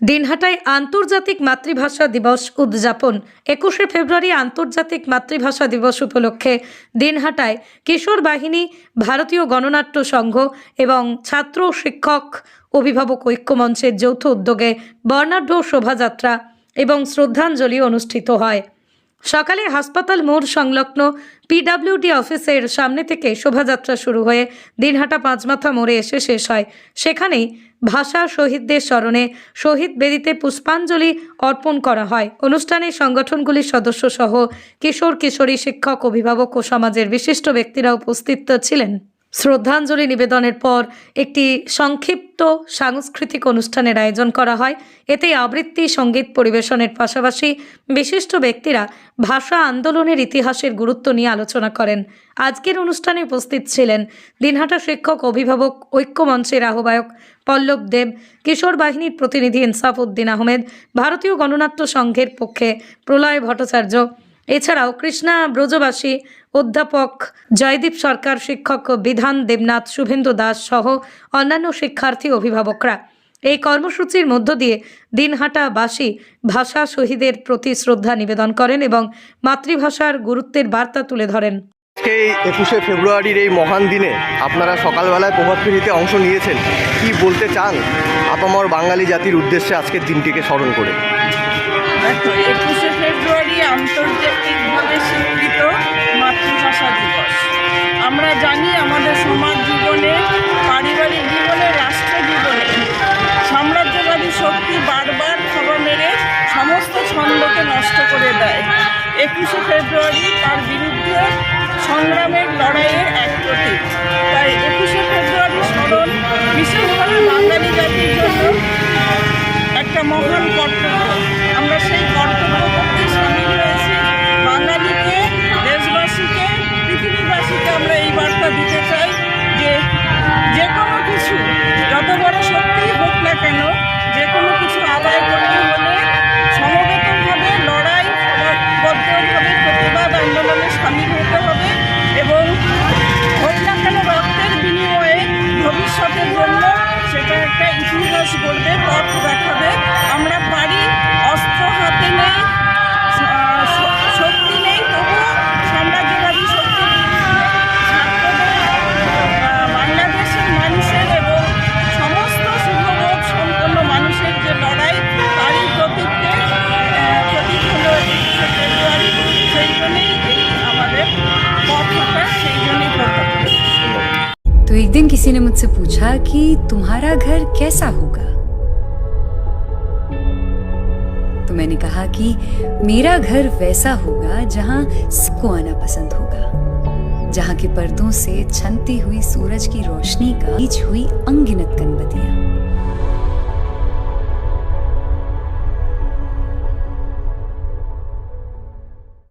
দিনহাটায় আন্তর্জাতিক মাতৃভাষা দিবস উদযাপন। একুশে ফেব্রুয়ারি আন্তর্জাতিক মাতৃভাষা দিবস উপলক্ষে দিনহাটায় কিশোর বাহিনী, ভারতীয় গণনাট্য সংঘ এবং ছাত্র শিক্ষক, অভিভাবক ঐক্যমঞ্চের যৌথ উদ্যোগে বর্ণাঢ্য শোভাযাত্রা এবং শ্রদ্ধাঞ্জলি অনুষ্ঠিত হয়। সকালে হাসপাতাল মোড় সংলগ্ন পিডাব্লিউডি অফিসের সামনে থেকে শোভাযাত্রা শুরু হয়ে দিনহাটা পাঁচমাথা মোড়ে এসে শেষ হয়। সেখানেই ভাষা শহীদদের স্মরণে শহীদ বেদিতে পুষ্পাঞ্জলি অর্পণ করা হয়। অনুষ্ঠানে সংগঠনগুলির সদস্য সহ কিশোর কিশোরী শিক্ষক, অভিভাবক ও সমাজের বিশিষ্ট ব্যক্তিরা উপস্থিত ছিলেন। শ্রদ্ধাঞ্জলি নিবেদনের পর একটি সংক্ষিপ্ত সাংস্কৃতিক অনুষ্ঠানের আয়োজন করা হয়। এতে আবৃত্তি, সংগীত পরিবেশনের পাশাপাশি বিশিষ্ট ব্যক্তিরা ভাষা আন্দোলনের ইতিহাসের গুরুত্ব নিয়ে আলোচনা করেন। আজকের অনুষ্ঠানে উপস্থিত ছিলেন দিনহাটা শিক্ষক, অভিভাবক, ঐক্যমঞ্চের আহ্বায়ক পল্লব দেব, কিশোর বাহিনীর প্রতিনিধি ইনসাফ উদ্দিন আহমেদ, ভারতীয় গণনাট্য সংঘের পক্ষে প্রলয় ভট্টাচার্য এছাড়াও কৃষ্ণা ব্রজবাসী অধ্যাপক জয়দীপ সরকার শিক্ষক বিধান দেবনাথ শুভেন্দু দাস সহ অন্যান্য শিক্ষার্থী অভিভাবকরা। এই কর্মসূচির মধ্য দিয়ে দিনহাটাবাসী ভাষা শহীদের প্রতি শ্রদ্ধা নিবেদন করেন এবং মাতৃভাষার গুরুত্বের বার্তা তুলে ধরেন। আজকে এই একুশে ফেব্রুয়ারির এই মহান দিনে আপনারা সকালবেলায় প্রভাত ফেরিতে অংশ নিয়েছেন। কি বলতে চান আপামর বাঙালি জাতির উদ্দেশ্যে আজকের দিনটিকে স্মরণ করে? একুশে ফেব্রুয়ারি একুশে ফেব্রুয়ারি তার বিরুদ্ধে সংগ্রামের লড়াইয়ের এক প্রতীক। তাই একুশে ফেব্রুয়ারি স্মরণ বিশেষভাবে বাঙালি জাতির জন্য একটা মহান किसी ने मुझसे पूछा कि तुम्हारा घर कैसा होगा? तो मैंने कहा कि मेरा घर वैसा होगा जहाँ सबको आना पसंद होगा, जहाँ के पर्दों से छनती हुई सूरज की रोशनी का बीच हुई अंगिनत कनबतियाँ